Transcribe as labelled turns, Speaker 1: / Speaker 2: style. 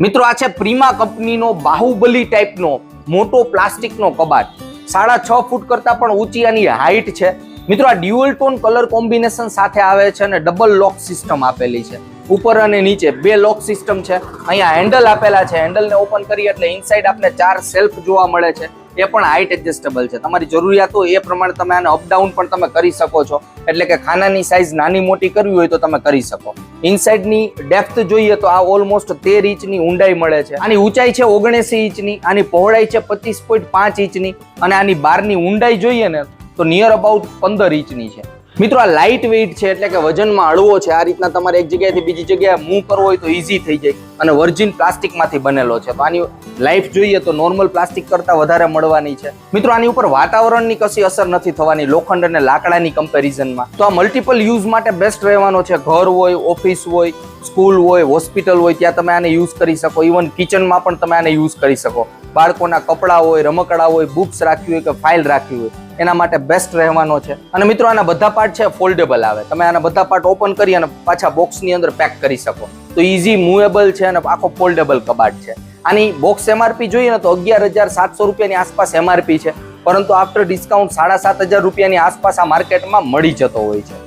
Speaker 1: મિત્રો, આ છે પ્રીમા કંપનીનો બાહુબલી ટાઈપનો મોટો પ્લાસ્ટિકનો કબાટ. સાડા છ ફૂટ કરતાં પણ ઊંચી આની હાઈટ છે. મિત્રો, આ ડ્યુઅલ ટોન કલર કોમ્બિનેશન સાથે આવે છે અને ડબલ લોક સિસ્ટમ આપેલી છે. ઉપર અને નીચે બે લોક સિસ્ટમ છે. અહીંયા હેન્ડલ આપેલા છે. હેન્ડલને ઓપન કરીએ એટલે ઇનસાઇડ આપને ચાર સેલ્ફ જોવા મળે છે. એ પણ હાઈટ એડજસ્ટેબલ છે. તમારી જરૂરિયાત એ પ્રમાણે તમે આને અપડાઉન પણ તમે કરી શકો છો. એટલે કે ખાનાની સાઇઝ નાની મોટી કરવી હોય તો તમે કરી શકો. ઇનસાઇડની ડેપ્થ જોઈએ તો આ ઓલમોસ્ટ તેર ઇંચની ઊંડાઈ મળે છે. આની ઊંચાઈ છે ઓગણસી ઇંચની, આની પહોળાઈ છે પચીસ પોઈન્ટ પાંચ ઇંચની અને આની બારની ઊંડાઈ જોઈએ ને તો નિયર અબાઉટ પંદર ઇંચની છે. મિત્રો, આ લાઇટ વેઇટ છે એટલે કે વજનમાં હળવો છે. આ રીતના તમારે એક જગ્યાએથી બીજી જગ્યાએ મૂવ કરવો હોય તો ઇઝી થઈ જાય. અને વર્જિન પ્લાસ્ટિકમાંથી બનેલો છે. તો આની લાઈફ જોઈએ તો નોર્મલ પ્લાસ્ટિક કરતાં વધારે મળવાની છે. મિત્રો, આની ઉપર વાતાવરણની કશી અસર નથી થવાની લોખંડ અને લાકડાની કમ્પેરિઝનમાં તો આ મલ્ટિપલ યુઝ માટે બેસ્ટ રહેવાનો છે. ઘર હોય ઓફિસ હોય સ્કૂલ હોય, હોસ્પિટલ હોય, ત્યાં તમે આને યુઝ કરી શકો. ઇવન કિચનમાં પણ તમે આને યુઝ કરી શકો. બાળકોના કપડાં હોય, રમકડા હોય બુક્સ રાખવી હોય કે ફાઇલ રાખવી હોય, એના માટે બેસ્ટ રહેવાનો છે. અને મિત્રો, આના બધા પાર્ટ છે ફોલ્ડેબલ આવે. તમે આના બધા પાર્ટ ઓપન કરી અને પાછા બોક્સની અંદર પેક કરી શકો. તો ઇઝી મૂવેબલ છે અને આખો ફોલ્ડેબલ કબાટ છે. આની બોક્સ એમઆરપી જોઈએ ને તો અગિયાર હજાર સાતસો રૂપિયાની આસપાસ એમઆરપી છે. પરંતુ આફ્ટર ડિસ્કાઉન્ટ સાડા સાત હજાર રૂપિયાની આસપાસ આ માર્કેટમાં મળી જતો હોય છે.